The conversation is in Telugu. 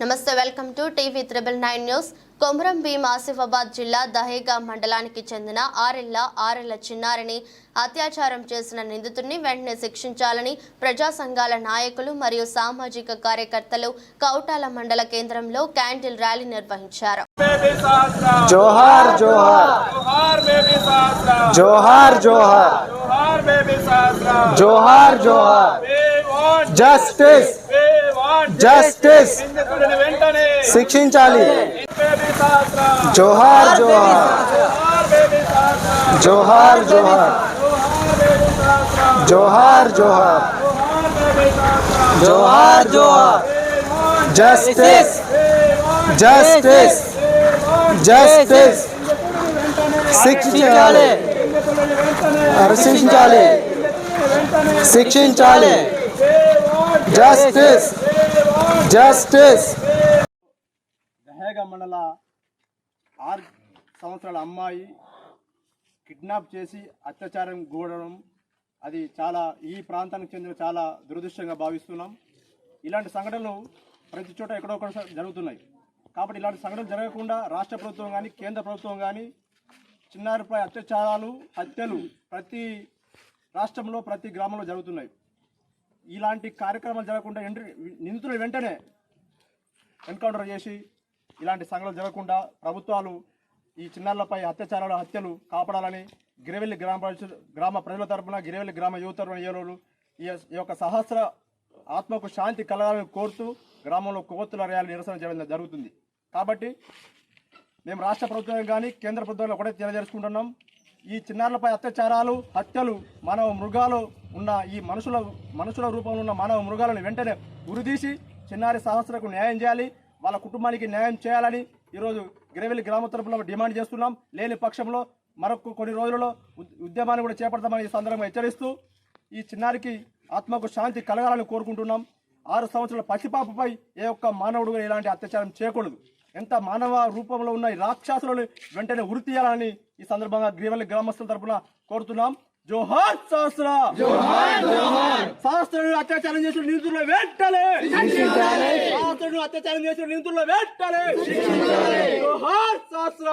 నమస్తే welcome to TV triple nine news. Komaram Bheem Asifabad జిల్లా దహేగా మండలానికి చెందిన ఆరెల్ల ఆరెల్ల చిన్నారిని అత్యాచారం చేసిన నిందితుడిని వెంటనే శిక్షించాలని ప్రజా సంఘాల నాయకులు మరియు సామాజిక కార్యకర్తలు కౌటాల మండల కేంద్రంలో క్యాండిల్ ర్యాలీ నిర్వహించారు. జోహార్ జోహార్. జోహార్ జోహార్ జోహార్. జోహార్ జస్టిస్ జస్టిస్ నిందితుడిని వెంటనే శిక్షించాలి బేబీ సహస్ర జోహార్ జోహార్ జోహార్ బేబీ సహస్ర జోహార్ జోహార్ జోహార్ బేబీ సహస్ర జోహార్ జోహార్ జోహార్ బేబీ సహస్ర జోహార్ జోహార్ జస్టిస్ జస్టిస్ జస్టిస్ శిక్షించాలి శిక్షించాలి శిక్షించాలి జస్టిస్ జస్టిస్ దహేగ మండల ఆరు సంవత్సరాల అమ్మాయి కిడ్నాప్ చేసి అత్యాచారం గూడడం. అది చాలా ఈ ప్రాంతానికి చెందిన చాలా దురదృష్టంగా భావిస్తున్నాం. ఇలాంటి సంఘటనలు ప్రతి చోట ఎక్కడో ఒకటి జరుగుతున్నాయి. కాబట్టి ఇలాంటి సంఘటనలు జరగకుండా రాష్ట్ర ప్రభుత్వం కానీ కేంద్ర ప్రభుత్వం కానీ చిన్నారిపై అత్యాచారాలు హత్యలు ప్రతి రాష్ట్రంలో ప్రతి గ్రామంలో జరుగుతున్నాయి. ఇలాంటి కార్యక్రమాలు జరగకుండా ఎంట్రీ నిందితులు వెంటనే ఎన్కౌంటర్ చేసి ఇలాంటి సంఘటనలు జరగకుండా ప్రభుత్వాలు ఈ చిన్నారులపై అత్యాచారాలు హత్యలు కాపాడాలని గిరివెల్లి గ్రామ గ్రామ ప్రజల తరపున గిరివెల్లి గ్రామ యువత తరపున ఏలూరు ఈ ఈ యొక్క సహస్ర ఆత్మకు శాంతి కలగాలని కోరుతూ గ్రామంలో కొవ్వొత్తుల ర్యాలీ నిరసన చేయడం జరుగుతుంది. కాబట్టి మేము రాష్ట్ర ప్రభుత్వం కానీ కేంద్ర ప్రభుత్వం ఒకటే తెలియజేసుకుంటున్నాం. ఈ చిన్నారులపై అత్యాచారాలు హత్యలు మానవ మృగాలు ఉన్న ఈ మనుషుల మనుషుల రూపంలో ఉన్న మానవ మృగాలను వెంటనే ఉరిదీసి చిన్నారి సహస్రకు న్యాయం చేయాలి వాళ్ళ కుటుంబానికి న్యాయం చేయాలని ఈరోజు గిరవెల్లి గ్రామ తరపున డిమాండ్ చేస్తున్నాం. లేని పక్షంలో మరొక కొన్ని రోజులలో ఉద్యమాన్ని కూడా చేపడతామని ఈ సందర్భంగా హెచ్చరిస్తూ ఈ చిన్నారికి ఆత్మకు శాంతి కలగాలని కోరుకుంటున్నాం. ఆరు సంవత్సరాల పసిపాపపై ఏ ఒక్క మానవుడు ఇలాంటి అత్యాచారం చేయకూడదు. ఎంత మానవ రూపంలో ఉన్న ఈ రాక్షసులను వెంటనే ఉరి తీయాలని ఈ సందర్భంగా గ్రీవల్లి గ్రామస్తుల తరపున కోరుతున్నాం. జోహార్ సహస్ర సహస్రుడు అత్యాచారం చేసిన నిందితుల వెంటనే! సహస్రుడు అత్యాచారం చేసిన నిందితుల వెంటనే! జోహార్ సహస్ర